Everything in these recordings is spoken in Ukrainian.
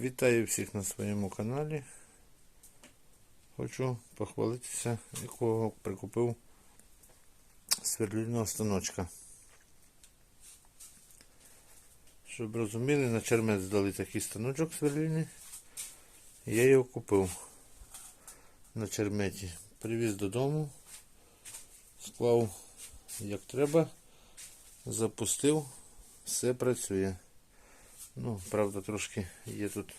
Вітаю всіх на своєму каналі. Хочу похвалитися, якого прикупив сверлільного станочка. Щоб розуміли, на чермець дали такий станочок сверлільний. Я його купив на черметі. Привіз додому, склав як треба, запустив, все працює. Ну, правда, трошки є тут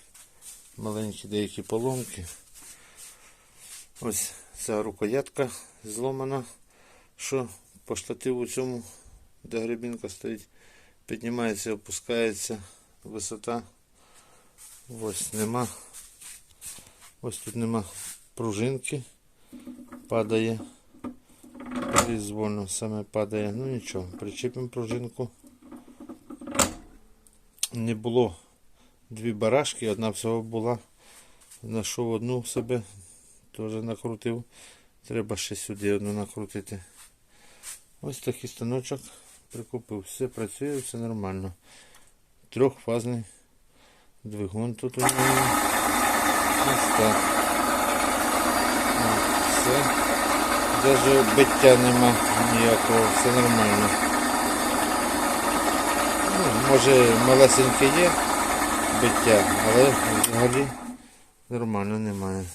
маленькі деякі поломки. Ось ця рукоятка зломана, що по штативу цьому, де гребінка стоїть, піднімається, опускається висота. Ось нема. Ось тут нема пружинки. Падає. Произвольно саме падає. Ну нічого, причепимо пружинку не було дві барашки, одна всього була. Знайшов одну себе, теж накрутив. Треба ще сюди одну накрутити. Ось такий станочок прикупив. Все працює, все нормально. Трьохфазний двигун тут у нього. Ось так. Все. Навіть биття нема ніякого, все нормально. Ну, може малесеньке є биття, але взагалі нормально немає.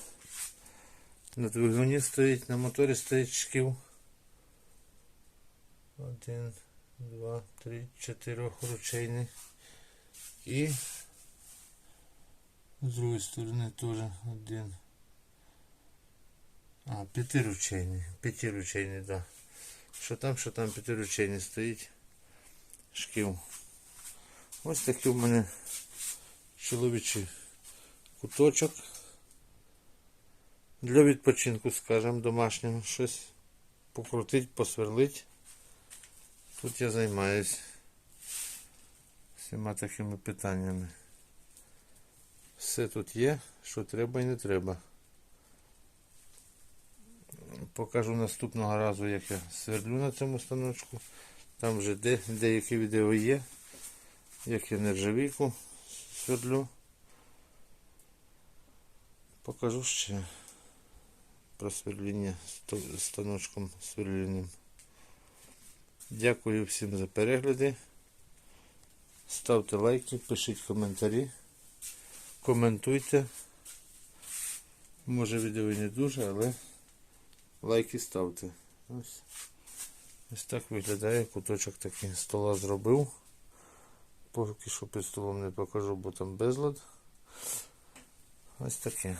На двигуні стоїть, на моторі стоїть шків. Один, два, три, чотирьох ручейний. І з другої сторони теж один. А, п'ятиручейний. П'ятиручейний, так. Да. Що там, що там п'ятиручейний стоїть шків. Ось такий у мене чоловічий куточок. Для відпочинку, скажімо, домашнього. Щось покрутить, посверлить. Тут я займаюсь всіма такими питаннями. Все тут є, що треба і не треба. Покажу наступного разу, як я сверлю на цьому станочку. Там вже де, деякі відео є як я нержавійку свердлю. Покажу ще про сверління станочком сверлінням. Дякую всім за перегляди. Ставте лайки, пишіть коментарі, коментуйте. Може відео і не дуже, але лайки ставте. Ось, ось так виглядає куточок такий стола зробив. Поки що під столом не покажу, бо там безлад. Ось таке.